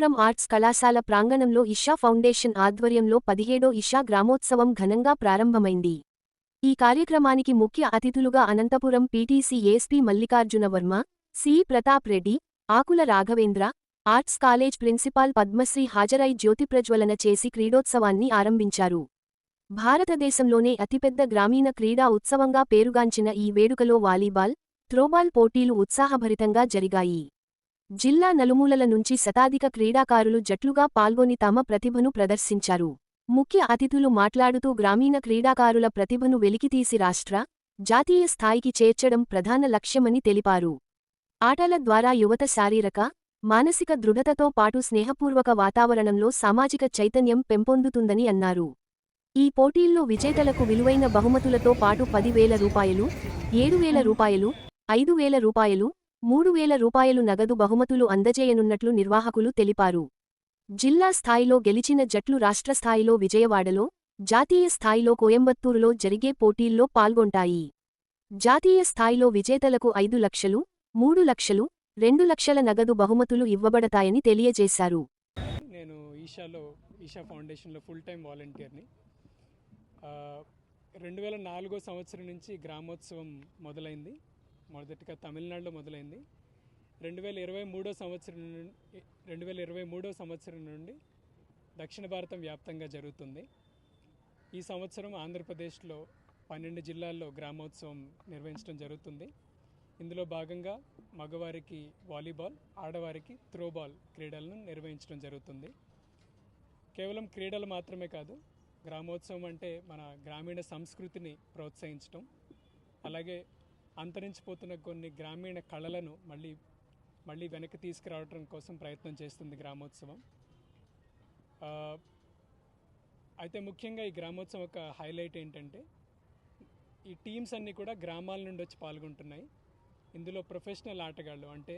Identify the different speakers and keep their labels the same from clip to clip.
Speaker 1: Anantapuram arts కళాశాల ప్రాంగణంలో Isha foundation ఆధ్వర్యంలో పదిహేడో ఇషా గ్రామోత్సవం ఘనంగా ప్రారంభమైంది. ఈ కార్యక్రమానికి ముఖ్య అతిథులుగా Anantapur PTC ASP Mallikarjuna Varma C Pratap Reddy Akula Raghavendra arts college principal Padmasri హాజరై జ్యోతిప్రజ్వలన చేసి క్రీడోత్సవాన్ని ఆరంభించారు. భారతదేశంలోనే అతిపెద్ద గ్రామీణ క్రీడా ఉత్సవంగా పేరుగాంచిన ఈ వేడుకలో వాలీబాల్ త్రోబాల్ పోటీలు ఉత్సాహభరితంగా జరిగాయి. జిల్లా నలుమూలల నుంచి శతాధిక క్రీడాకారులు జట్లుగా పాల్గొని తమ ప్రతిభను ప్రదర్శించారు. ముఖ్య అతిథులు మాట్లాడుతూ గ్రామీణ క్రీడాకారుల ప్రతిభను వెలికితీసి రాష్ట్ర జాతీయ స్థాయికి చేర్చడం ప్రధాన లక్ష్యమని తెలిపారు. ఆటల ద్వారా యువత శారీరక మానసిక దృఢతతో పాటు స్నేహపూర్వక వాతావరణంలో సామాజిక చైతన్యం పెంపొందుతుందని అన్నారు. ఈ పోటీల్లో విజేతలకు విలువైన బహుమతులతో పాటు పదివేల రూపాయలు ఏడు వేల రూపాయలు ఐదు వేల రూపాయలు మూడు వేల రూపాయలు నగదు బహుమతులు అందజేయనున్నట్లు నిర్వాహకులు తెలిపారు. జిల్లా స్థాయిలో గెలిచిన జట్లు రాష్ట్ర స్థాయిలో విజయవాడలో జాతీయ స్థాయిలో కోయంబత్తూరులో జరిగే పోటీల్లో పాల్గొంటాయి. జాతీయ స్థాయిలో విజేతలకు ఐదు లక్షలు మూడు లక్షలు రెండు లక్షల నగదు బహుమతులు ఇవ్వబడతాయని తెలియజేశారు.
Speaker 2: నేను ఈషాలో ఈషా ఫౌండేషన్లో ఫుల్ టైం వాలంటీర్ని. రెండు వేల నాలుగో సంవత్సరం నుంచి గ్రామోత్సవం మొదలైంది. మొదటిగా తమిళనాడులో మొదలైంది. రెండు వేల ఇరవై మూడో సంవత్సరం నుండి రెండు వేల ఇరవై మూడో సంవత్సరం నుండి దక్షిణ భారతం వ్యాప్తంగా జరుగుతుంది. ఈ సంవత్సరం ఆంధ్రప్రదేశ్లో పన్నెండు జిల్లాల్లో గ్రామోత్సవం నిర్వహించడం జరుగుతుంది. ఇందులో భాగంగా మగవారికి వాలీబాల్ ఆడవారికి త్రోబాల్ క్రీడలను నిర్వహించడం జరుగుతుంది. కేవలం క్రీడలు మాత్రమే కాదు గ్రామోత్సవం అంటే మన గ్రామీణ సంస్కృతిని ప్రోత్సహించడం అలాగే అంతరించిపోతున్న కొన్ని గ్రామీణ కళలను మళ్ళీ మళ్ళీ వెనక్కి తీసుకురావడం కోసం ప్రయత్నం చేస్తుంది గ్రామోత్సవం. అయితే ముఖ్యంగా ఈ గ్రామోత్సవం ఒక హైలైట్ ఏంటంటే ఈ టీమ్స్ అన్నీ కూడా గ్రామాల నుండి వచ్చి పాల్గొంటున్నాయి. ఇందులో ప్రొఫెషనల్ ఆటగాళ్ళు అంటే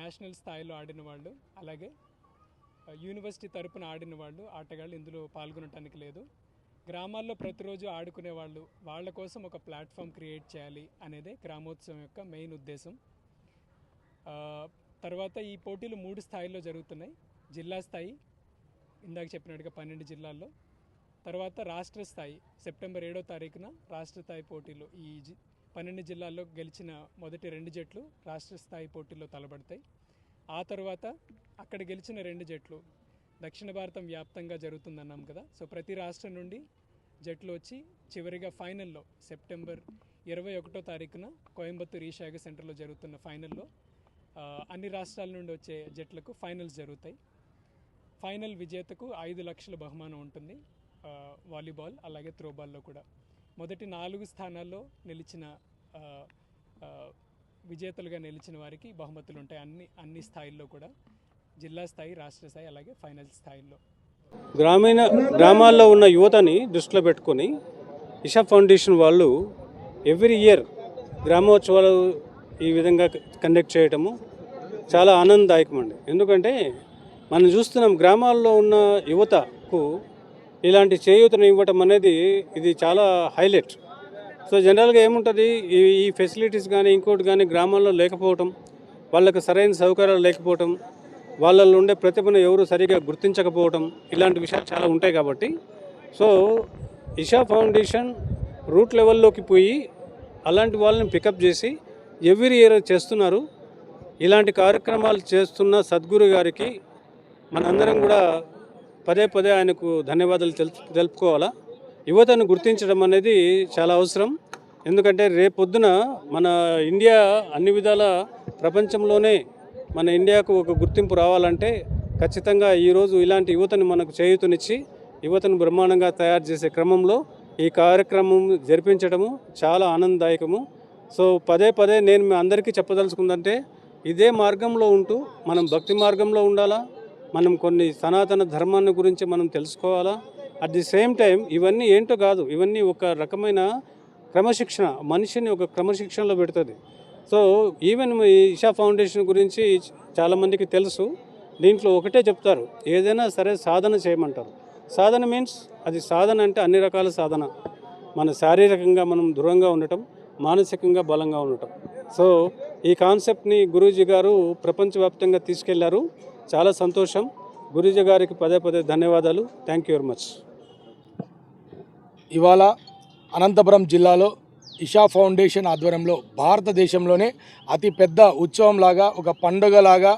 Speaker 2: నేషనల్ స్థాయిలో ఆడిన వాళ్ళు అలాగే యూనివర్సిటీ తరపున ఆడిన వాళ్ళు ఆటగాళ్ళు ఇందులో పాల్గొనటానికి లేదు. గ్రామాల్లో ప్రతిరోజు ఆడుకునే వాళ్ళు వాళ్ళ కోసం ఒక ప్లాట్ఫామ్ క్రియేట్ చేయాలి అనేదే గ్రామోత్సవం యొక్క మెయిన్ ఉద్దేశం. తర్వాత ఈ పోటీలు మూడు స్థాయిల్లో జరుగుతున్నాయి. జిల్లా స్థాయి ఇందాక చెప్పినట్టుగా పన్నెండు జిల్లాల్లో. తర్వాత రాష్ట్ర స్థాయి సెప్టెంబర్ ఏడో తారీఖున రాష్ట్ర స్థాయి పోటీలు ఈ జి పన్నెండు జిల్లాల్లో గెలిచిన మొదటి రెండు జట్లు రాష్ట్ర స్థాయి పోటీల్లో తలబడతాయి ఆ తర్వాత అక్కడ గెలిచిన రెండు జట్లు దక్షిణ భారతం వ్యాప్తంగా జరుగుతుందన్నాం కదా. సో ప్రతి రాష్ట్రం నుండి జట్లు వచ్చి చివరిగా ఫైనల్లో సెప్టెంబర్ ఇరవై ఒకటో తారీఖున కోయంబత్తూర్ ఈషాగ సెంటర్లో జరుగుతున్న ఫైనల్లో అన్ని రాష్ట్రాల నుండి వచ్చే జట్లకు ఫైనల్స్ జరుగుతాయి. ఫైనల్ విజేతకు ఐదు లక్షల బహుమానం ఉంటుంది వాలీబాల్ అలాగే త్రోబాల్లో కూడా. మొదటి నాలుగు స్థానాల్లో నిలిచిన విజేతలుగా నిలిచిన వారికి బహుమతులు ఉంటాయి అన్ని అన్ని స్థాయిల్లో కూడా. జిల్లా స్థాయి రాష్ట్ర స్థాయి అలాగే ఫైనల్ స్థాయిలో.
Speaker 3: గ్రామీణ గ్రామాల్లో ఉన్న యువతని దృష్టిలో పెట్టుకొని ఇషా ఫౌండేషన్ వాళ్ళు ఎవ్రీ ఇయర్ గ్రామోత్సవాలు ఈ విధంగా కండక్ట్ చేయటము చాలా ఆనందదాయకం అండి ఎందుకంటే మనం చూస్తున్నాం గ్రామాల్లో ఉన్న యువతకు ఇలాంటి చేయూతను ఇవ్వటం అనేది ఇది చాలా హైలైట్. సో జనరల్గా ఏముంటుంది? ఈ ఈ ఫెసిలిటీస్ కానీ ఇంకోటి కానీ గ్రామాల్లో లేకపోవటం వాళ్ళకి సరైన సౌకర్యాలు లేకపోవటం వాళ్ళల్లో ఉండే ప్రతిభను ఎవరు సరిగా గుర్తించకపోవటం ఇలాంటి విషయాలు చాలా ఉంటాయి కాబట్టి. సో ఇషా ఫౌండేషన్ రూట్ లెవెల్లోకి పోయి అలాంటి వాళ్ళని పికప్ చేసి ఎవ్రీ ఇయర్ చేస్తున్నారు. ఇలాంటి కార్యక్రమాలు చేస్తున్న సద్గురు గారికి మనందరం కూడా పదే పదే ఆయనకు ధన్యవాదాలు తెలుపు తెలుపుకోవాలా. యువతను గుర్తించడం అనేది చాలా అవసరం. ఎందుకంటే రేపొద్దున మన ఇండియా అన్ని విధాల ప్రపంచంలోనే మన ఇండియాకు ఒక గుర్తింపు రావాలంటే ఖచ్చితంగా ఈరోజు ఇలాంటి యువతను మనకు చేయూతనిచ్చి యువతను బ్రహ్మాండంగా తయారు చేసే క్రమంలో ఈ కార్యక్రమం జరిపించడము చాలా ఆనందదాయకము. సో పదే పదే నేను మీ అందరికీ చెప్పదలుచుకుందంటే ఇదే మార్గంలో ఉంటూ మనం భక్తి మార్గంలో ఉండాలా? మనం కొన్ని సనాతన ధర్మాన్ని గురించి మనం తెలుసుకోవాలా? అట్ ది సేమ్ టైం ఇవన్నీ ఏంటో కాదు ఇవన్నీ ఒక రకమైన క్రమశిక్షణ మనిషిని ఒక క్రమశిక్షణలో పెడుతుంది. సో ఈవెన్ ఈ ఇషా ఫౌండేషన్ గురించి చాలామందికి తెలుసు. దీంట్లో ఒకటే చెప్తారు ఏదైనా సరే సాధన చేయమంటారు. సాధన మీన్స్ అది సాధన అంటే అన్ని రకాల సాధన. మన శారీరకంగా మనం దూరంగా ఉండటం మానసికంగా బలంగా ఉండటం. సో ఈ కాన్సెప్ట్ని గురూజీ గారు ప్రపంచవ్యాప్తంగా తీసుకెళ్ళారు. చాలా సంతోషం. గురూజీ గారికి పదే పదే ధన్యవాదాలు. థ్యాంక్ యూ వెరీ మచ్
Speaker 4: ఇవాళ అనంతపురం జిల్లాలో ఇషా ఫౌండేషన్ ఆధ్వర్యంలో భారతదేశంలోనే అతి పెద్ద ఉత్సవంలాగా ఒక పండుగలాగా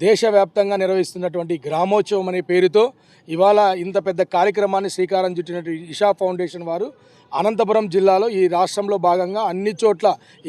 Speaker 4: దేశవ్యాప్తంగా నిర్వహిస్తున్నటువంటి గ్రామోత్సవం అనే పేరుతో ఇవాళ ఇంత పెద్ద కార్యక్రమాన్ని శ్రీకారం చుట్టినటువంటి ఇషా ఫౌండేషన్ వారు అనంతపురం జిల్లాలో ఈ రాష్ట్రంలో భాగంగా అన్ని చోట్ల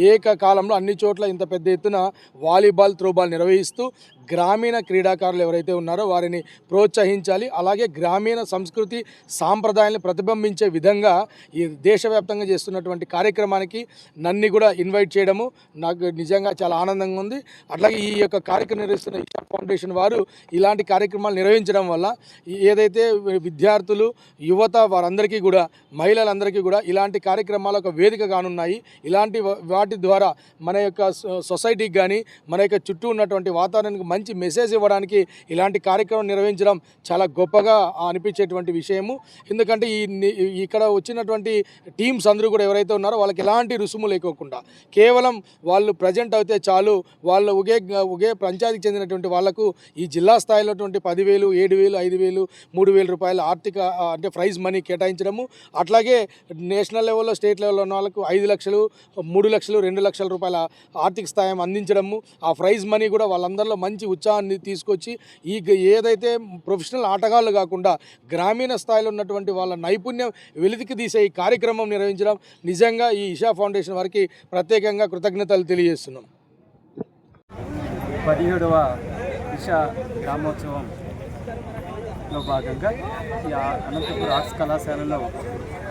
Speaker 4: ఏకకాలంలో అన్ని చోట్ల ఇంత పెద్ద ఎత్తున వాలీబాల్ త్రోబాల్ నిర్వహిస్తూ గ్రామీణ క్రీడాకారులు ఎవరైతే ఉన్నారో వారిని ప్రోత్సహించాలి. అలాగే గ్రామీణ సంస్కృతి సాంప్రదాయాలను ప్రతిబింబించే విధంగా ఈ దేశవ్యాప్తంగా చేస్తున్నటువంటి కార్యక్రమానికి నన్ను కూడా ఇన్వైట్ చేయడము నాకు నిజంగా చాలా ఆనందంగా ఉంది. అట్లాగే ఈ యొక్క కార్యక్రమం నిర్వహిస్తున్న ఇషా ఫౌండేషన్ వారు ఇలాంటి కార్యక్రమాలు నిర్వహించడం వల్ల ఏదైతే విద్యార్థులు యువత వారందరికీ కూడా మహిళలందరికీ కూడా ఇలాంటి కార్యక్రమాలు ఒక వేదిక కానున్నాయి. ఇలాంటి వాటి ద్వారా మన యొక్క సొసైటీకి కానీ మన యొక్క చుట్టూ ఉన్నటువంటి వాతావరణానికి మంచి మెసేజ్ ఇవ్వడానికి ఇలాంటి కార్యక్రమం నిర్వహించడం చాలా గొప్పగా అనిపించేటువంటి విషయము. ఎందుకంటే ఈ ఇక్కడ వచ్చినటువంటి టీమ్స్ అందరూ కూడా ఎవరైతే ఉన్నారో వాళ్ళకి ఎలాంటి రుసుము లేకోకుండా కేవలం వాళ్ళు ప్రజెంట్ అయితే చాలు వాళ్ళు ఒకే ఒకే పంచాయతీకి చెందినటువంటి వాళ్ళకు ఈ జిల్లా స్థాయిలో పదివేలు ఏడు వేలు ఐదు వేలు మూడు వేల రూపాయల ఆర్థిక అంటే ప్రైజ్ మనీ కేటాయించడము అట్లాగే నేషనల్ లెవెల్లో స్టేట్ లెవెల్లో ఉన్న వాళ్ళకు ఐదు లక్షలు మూడు లక్షలు రెండు లక్షల రూపాయల ఆర్థిక స్థాయం అందించడము ఆ ప్రైజ్ మనీ కూడా వాళ్ళందరిలో మంచి ఉత్సాహాన్ని తీసుకొచ్చి ఈ ఏదైతే ప్రొఫెషనల్ ఆటగాళ్ళు కాకుండా గ్రామీణ స్థాయిలో ఉన్నటువంటి వాళ్ళ నైపుణ్యం వెలితికి తీసే ఈ కార్యక్రమం నిర్వహించడం నిజంగా ఈ ఇషా ఫౌండేషన్ వారికి ప్రత్యేకంగా కృతజ్ఞతలు తెలియజేస్తున్నాం.
Speaker 5: పదిహేడవ దిశ లో భాగంగా ఈ అనంతపురం ఆర్ట్స్ కళాశాలలో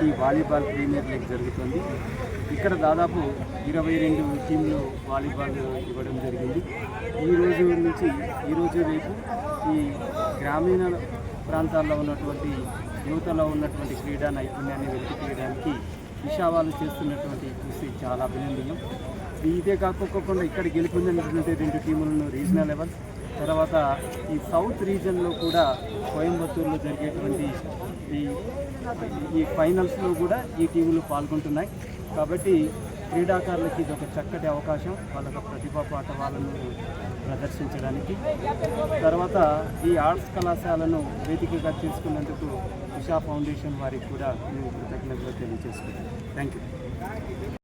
Speaker 5: ఈ వాలీబాల్ ప్రీమియర్ లీగ్ జరుగుతుంది. ఇక్కడ దాదాపు ఇరవై రెండు టీంలు వాలీబాల్ ఇవ్వడం జరిగింది. ఈ రోజు నుంచి ఈరోజు రేపు ఈ గ్రామీణ ప్రాంతాల్లో ఉన్నటువంటి యువతలో ఉన్నటువంటి క్రీడా నైపుణ్యాన్ని వెలికి తీయడానికి ఇషా వాళ్ళు చేస్తున్నటువంటి కృషి చాలా అభినందనీయం. ఇదే కాకుండా ఇక్కడ గెలుపొందినటువంటి రెండు టీములను రీజనల్ లెవెల్ తర్వాత ఈ సౌత్ రీజన్లో కూడా కోయంబత్తూరులో జరిగేటువంటి ఈ ఈ ఫైనల్స్లో కూడా ఈ టీములు పాల్గొంటున్నాయి. కాబట్టి క్రీడాకారులకి ఇది ఒక చక్కటి అవకాశం. వాళ్ళ ప్రతిభా పాట వాళ్ళను ప్రదర్శించడానికి. తర్వాత ఈ ఆర్ట్స్ కళాశాలను వేదికగా తీసుకున్నందుకు ఉషా ఫౌండేషన్ వారికి కూడా మేము కృతజ్ఞతలు తెలియజేసుకుంటాం థ్యాంక్ యూ